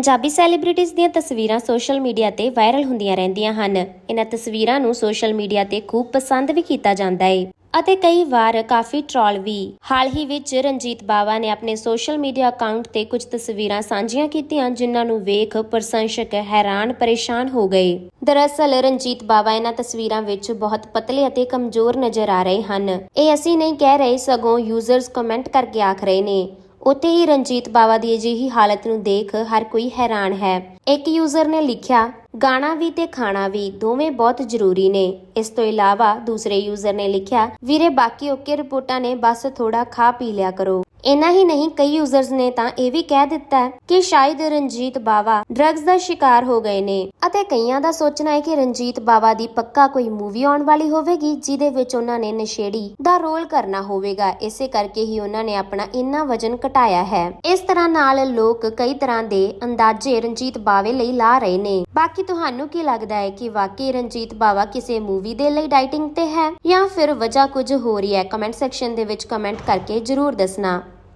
Punjabi celebrities ਦੀਆਂ ਤਸਵੀਰਾਂ social media ਤੇ ਵਾਇਰਲ ਹੁੰਦੀਆਂ ਰਹਿੰਦੀਆਂ ਹਨ। ਇਹਨਾਂ ਤਸਵੀਰਾਂ ਨੂੰ ਸੋਸ਼ਲ ਮੀਡੀਆ ਤੇ ਖੂਬ ਪਸੰਦ ਵੀ ਕੀਤਾ ਜਾਂਦਾ ਹੈ ਅਤੇ ਕਈ ਵਾਰ ਕਾਫੀ ਟ੍ਰੋਲ ਵੀ। ਹਾਲ ਹੀ ਵਿੱਚ ਰਣਜੀਤ ਬਾਵਾ ਨੇ ਆਪਣੇ ਸੋਸ਼ਲ ਮੀਡੀਆ ਅਕਾਊਂਟ ਤੇ ਕੁਝ ਤਸਵੀਰਾਂ ਸਾਂਝੀਆਂ ਕੀਤੀਆਂ, ਜਿਨ੍ਹਾਂ ਨੂੰ ਵੇਖ ਪ੍ਰਸ਼ੰਸਕ ਹੈਰਾਨ ਪਰੇਸ਼ਾਨ ਹੋ ਗਏ। ਦਰਅਸਲ ਰਣਜੀਤ ਬਾਵਾ ਇਹਨਾਂ ਤਸਵੀਰਾਂ ਵਿੱਚ ਬਹੁਤ ਪਤਲੇ ਅਤੇ ਕਮਜ਼ੋਰ ਨਜ਼ਰ ਆ ਰਹੇ ਹਨ। ਇਹ ਅਸੀਂ ਨਹੀਂ ਕਹਿ ਰਹੇ, ਸਗੋਂ ਯੂਜ਼ਰਸ ਕਮੈਂਟ ਕਰਕੇ ਆਖ ਰਹੇ ਨੇ। ਉੱਥੇ ਹੀ ਰਣਜੀਤ ਬਾਵਾ ਦੀ ਅਜਿਹੀ ਹਾਲਤ ਨੂੰ ਦੇਖ ਹਰ ਕੋਈ ਹੈਰਾਨ ਹੈ। ਇੱਕ ਯੂਜ਼ਰ ਨੇ ਲਿਖਿਆ, ਗਾਣਾ ਵੀ ਤੇ ਖਾਣਾ ਵੀ ਦੋਵੇਂ ਬਹੁਤ ਜ਼ਰੂਰੀ ਨੇ। ਇਸ ਤੋਂ ਇਲਾਵਾ ਦੂਸਰੇ ਯੂਜ਼ਰ ਨੇ ਲਿਖਿਆ, ਵੀਰੇ, ਬਾਕੀ ਓਕੇ ਰਿਪੋਰਟਾਂ ਨੇ ਬਸ ਥੋੜਾ ਖਾ ਪੀ ਲਿਆ ਕਰੋ। ਇੰਨਾ ਹੀ ਨਹੀਂ, ਕਈ ਯੂਜ਼ਰਸ ਨੇ ਤਾਂ ਇਹ ਵੀ ਕਹਿ ਦਿੱਤਾ ਕਿ ਸ਼ਾਇਦ ਰਣਜੀਤ ਬਾਵਾ ਡਰੱਗਸ ਦਾ ਸ਼ਿਕਾਰ ਹੋ ਗਏ ਨੇ। ਅਤੇ ਕਈਆਂ ਦਾ ਸੋਚਣਾ ਹੈ ਕਿ ਰਣਜੀਤ ਬਾਵਾ ਦੀ ਪੱਕਾ ਕੋਈ ਮੂਵੀ ਆਉਣ ਵਾਲੀ ਹੋਵੇਗੀ, ਜਿਹਦੇ ਵਿੱਚ ਉਹਨਾਂ ਨੇ ਨਸ਼ੇੜੀ ਦਾ ਰੋਲ ਕਰਨਾ ਹੋਵੇਗਾ। ਇਸੇ ਕਰਕੇ ਹੀ ਉਹਨਾਂ ਨੇ ਆਪਣਾ ਇੰਨਾ ਵਜਨ ਘਟਾਇਆ ਹੈ। ਇਸ ਤਰ੍ਹਾਂ ਨਾਲ ਲੋਕ ਕਈ ਤਰ੍ਹਾਂ ਦੇ ਅੰਦਾਜ਼ੇ ਰਣਜੀਤ ਬਾਵੇ ਲਈ ਲਾ ਰਹੇ ਨੇ। ਬਾਕੀ ਤੁਹਾਨੂੰ ਕੀ ਲੱਗਦਾ ਹੈ ਕਿ ਵਾਕਈ ਰਣਜੀਤ ਬਾਵਾ ਕਿਸੇ ਮੂਵੀ ਦੇ ਲਈ ਡਾਈਟਿੰਗ ਤੇ ਹੈ ਜਾਂ ਫਿਰ ਵਜ੍ਹਾ ਕੁਝ ਹੋ ਰਹੀ ਹੈ? ਕਮੈਂਟ ਸੈਕਸ਼ਨ ਦੇ ਵਿੱਚ ਕਮੈਂਟ ਕਰਕੇ ਜਰੂਰ ਦੱਸਣਾ।